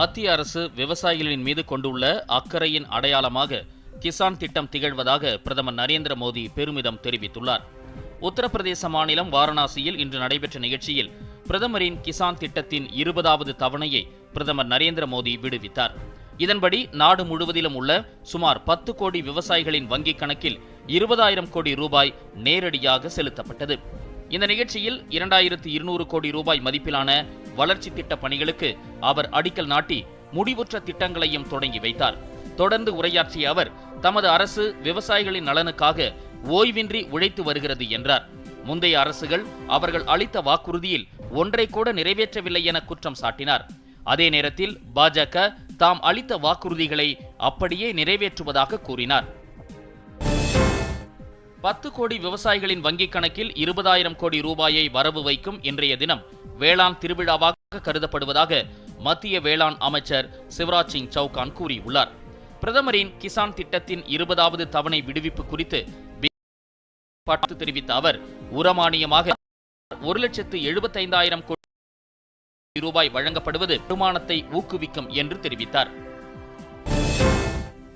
மத்திய அரசு விவசாயிகளின் மீது கொண்டுள்ள அக்கறையின் அடையாளமாக கிசான் திட்டம் திகழ்வதாக பிரதமர் நரேந்திர மோடி பெருமிதம் தெரிவித்துள்ளார். உத்தரப்பிரதேச மாநிலம் வாரணாசியில் இன்று நடைபெற்ற நிகழ்ச்சியில் பிரதமரின் கிசான் திட்டத்தின் இருபதாவது தவணையை பிரதமர் நரேந்திர மோடி விடுவித்தார். இதன்படி நாடு முழுவதிலும் உள்ள சுமார் பத்து கோடி விவசாயிகளின் வங்கிக் கணக்கில் இருபதாயிரம் கோடி ரூபாய் நேரடியாக செலுத்தப்பட்டது. இந்த நிகழ்ச்சியில் இரண்டாயிரத்து இருநூறு கோடி ரூபாய் மதிப்பிலான வளர்ச்சி திட்ட பணிகளுக்கு அவர் அடிக்கல் நாட்டி முடிவுற்ற திட்டங்களையும் தொடங்கி வைத்தார். தொடர்ந்து உரையாற்றிய அவர் தமது அரசு விவசாயிகளின் நலனுக்காக ஓய்வின்றி உழைத்து வருகிறது என்றார். முந்தைய அரசுகள் அவர்கள் அளித்த வாக்குறுதியில் ஒன்றை கூட நிறைவேற்றவில்லை என குற்றம் சாட்டினார். அதே நேரத்தில் பாஜக தாம் அளித்த வாக்குறுதிகளை அப்படியே நிறைவேற்றுவதாக கூறினார். பத்து கோடி விவசாயிகளின் வங்கிக் கணக்கில் இருபதாயிரம் கோடி ரூபாயை வரவு வைக்கும் இன்றைய தினம் வேளாண் திருவிழாவாக கருதப்படுவதாக மத்திய வேளாண் அமைச்சர் சிவராஜ் சிங் சௌகான் கூறியுள்ளார். பிரதமரின் கிசான் திட்டத்தின் இருபதாவது தவணை விடுவிப்பு குறித்து பாட்டு தெரிவித்த அவர் உரமானியமாக ஒரு லட்சத்து எழுபத்தைந்தாயிரம் கோடி ரூபாய் வழங்கப்படுவது வருமானத்தை ஊக்குவிக்கும் என்று தெரிவித்தார்.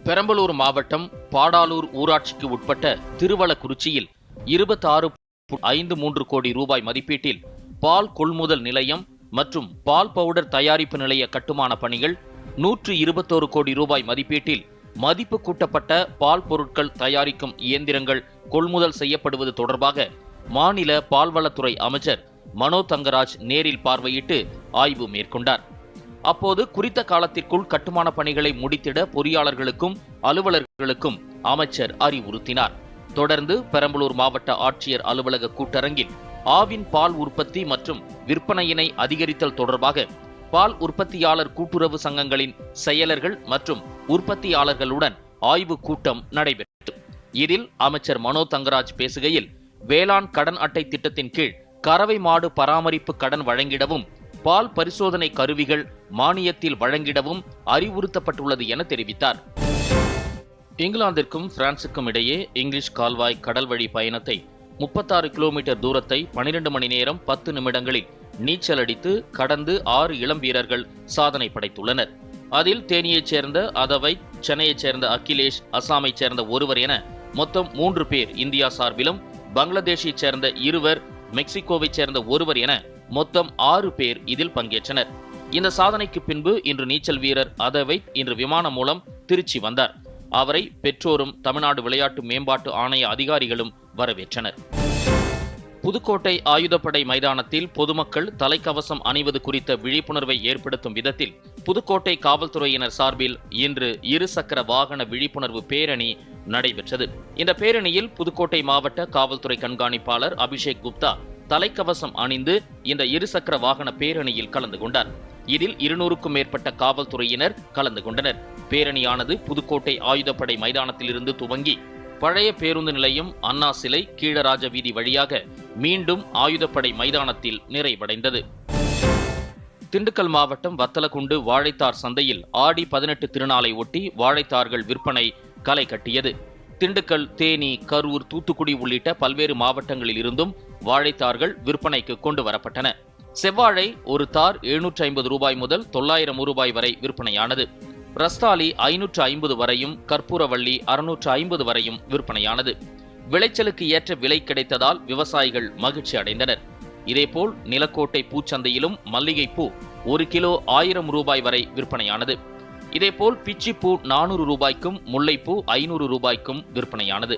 பெரம்பலூர் மாவட்டம் பாடாலூர் ஊராட்சிக்கு உட்பட்ட திருவளக்குறிச்சியில் இருபத்தாறு ஐந்து மூன்று கோடி ரூபாய் மதிப்பீட்டில் பால் கொள்முதல் நிலையம் மற்றும் பால் பவுடர் தயாரிப்பு நிலைய கட்டுமான பணிகள் நூற்று இருபத்தோரு கோடி ரூபாய் மதிப்பீட்டில் மதிப்பு கூட்டப்பட்ட பால் பொருட்கள் தயாரிக்கும் இயந்திரங்கள் கொள்முதல் செய்யப்படுவது தொடர்பாக மாநில பால்வளத்துறை அமைச்சர் மனோ தங்கராஜ் நேரில் பார்வையிட்டு ஆய்வு மேற்கொண்டார். அப்போது குறித்த காலத்திற்குள் கட்டுமான பணிகளை முடித்திட பொறியாளர்களுக்கும் அலுவலர்களுக்கும் அமைச்சர் அறிவுறுத்தினார். தொடர்ந்து பெரம்பலூர் மாவட்ட ஆட்சியர் அலுவலக கூட்டரங்கில் ஆவின் பால் உற்பத்தி மற்றும் விற்பனையினை அதிகரித்தல் தொடர்பாக பால் உற்பத்தியாளர் கூட்டுறவு சங்கங்களின் செயலர்கள் மற்றும் உற்பத்தியாளர்களுடன் ஆய்வு கூட்டம் நடைபெற்றது. இதில் அமைச்சர் மனோ தங்கராஜ் பேசுகையில் வேளாண் கடன் அட்டை திட்டத்தின் கீழ் கறவை மாடு பராமரிப்பு கடன் வழங்கிடவும் பால் பரிசோதனை கருவிகள் மானியத்தில் வழங்கிடவும் அறிவுறுத்தப்பட்டுள்ளது என தெரிவித்தார். இங்கிலாந்திற்கும் பிரான்சுக்கும் இடையே இங்கிலீஷ் கால்வாய் கடல் வழி பயணத்தை முப்பத்தாறு கிலோமீட்டர் தூரத்தை பனிரெண்டு மணி நேரம் பத்து நிமிடங்களில் நீச்சல் அடித்து கடந்து ஆறு இளம் வீரர்கள் சாதனை படைத்துள்ளனர். அதில் தேனியைச் சேர்ந்த அதவை சென்னையைச் சேர்ந்த அகிலேஷ் அசாமைச் சேர்ந்த ஒருவர் என மொத்தம் மூன்று பேர் இந்தியா சார்பிலும் பங்களாதேஷைச் சேர்ந்த இருவர் மெக்சிகோவைச் சேர்ந்த ஒருவர் என மொத்தம் ஆறு பேர் இதில் பங்கேற்றனர். இந்த சாதனைக்கு பின்பு இன்று நீச்சல் வீரர் அதவை இன்று விமானம் மூலம் திருச்சி வந்தார். அவரை பெற்றோரும் தமிழ்நாடு விளையாட்டு மேம்பாட்டு ஆணைய அதிகாரிகளும் வரவேற்றனர். புதுக்கோட்டை ஆயுதப்படை மைதானத்தில் பொதுமக்கள் தலைக்கவசம் அணிவது குறித்த விழிப்புணர்வை ஏற்படுத்தும் விதத்தில் புதுக்கோட்டை காவல்துறையினர் சார்பில் இன்று இருசக்கர வாகன விழிப்புணர்வு பேரணி நடைபெற்றது. இந்த பேரணியில் புதுக்கோட்டை மாவட்ட காவல்துறை கண்காணிப்பாளர் அபிஷேக் குப்தா தலைக்கவசம் அணிந்து இந்த இருசக்கர வாகன பேரணியில் கலந்து கொண்டார். இதில் இருநூறுக்கும் மேற்பட்ட காவல்துறையினர் கலந்து கொண்டனர். பேரணியானது புதுக்கோட்டை ஆயுதப்படை மைதானத்திலிருந்து துவங்கி பழைய பேருந்து நிலையம் அண்ணா சிலை கீழராஜ வீதி வழியாக மீண்டும் ஆயுதப்படை மைதானத்தில் நிறைவடைந்தது. திண்டுக்கல் மாவட்டம் வத்தலக்குண்டு வாழைத்தார் சந்தையில் ஆடி பதினெட்டு திருநாளை ஒட்டி வாழைத்தார்கள் விற்பனை களை கட்டியது. திண்டுக்கல் தேனி கரூர் தூத்துக்குடி உள்ளிட்ட பல்வேறு மாவட்டங்களில் இருந்தும் வாழைத்தார்கள் விற்பனைக்கு கொண்டு வரப்பட்டன. செவ்வாழை ஒரு தார் எழுநூற்றி ஐம்பது ரூபாய் முதல் தொள்ளாயிரம் ரூபாய் வரை விற்பனையானது. ரஸ்தாலி ஐநூற்று ஐம்பது வரையும் கற்பூரவள்ளி அறுநூற்று ஐம்பது வரையும் விற்பனையானது. விளைச்சலுக்கு ஏற்ற விலை கிடைத்ததால் விவசாயிகள் மகிழ்ச்சி அடைந்தனர். இதேபோல் நிலக்கோட்டை பூச்சந்தையிலும் மல்லிகைப்பூ ஒரு கிலோ ஆயிரம் ரூபாய் வரை விற்பனையானது. இதேபோல் பிச்சிப்பூ நானூறு ரூபாய்க்கும் முல்லைப்பூ ஐநூறு ரூபாய்க்கும் விற்பனையானது.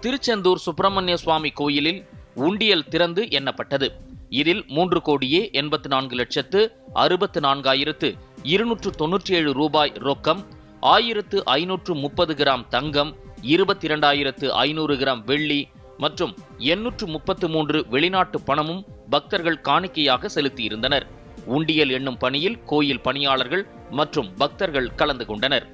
திருச்செந்தூர் சுப்பிரமணிய சுவாமி கோயிலில் உண்டியல் திறந்து எண்ணப்பட்டது. இதில் மூன்று கோடியே எண்பத்து நான்கு லட்சத்து அறுபத்து நான்காயிரத்து இருநூற்று தொன்னூற்றி ஏழு ரூபாய் ரொக்கம் ஆயிரத்து ஐநூற்று முப்பது கிராம் தங்கம் இருபத்தி இரண்டாயிரத்து ஐநூறு கிராம் வெள்ளி மற்றும் எண்ணூற்று முப்பத்து மூன்று வெளிநாட்டு பணமும் பக்தர்கள் காணிக்கையாக செலுத்தியிருந்தனர். உண்டியல் எண்ணும் பணியில் கோயில் பணியாளர்கள் மற்றும் பக்தர்கள் கலந்து கொண்டனர்.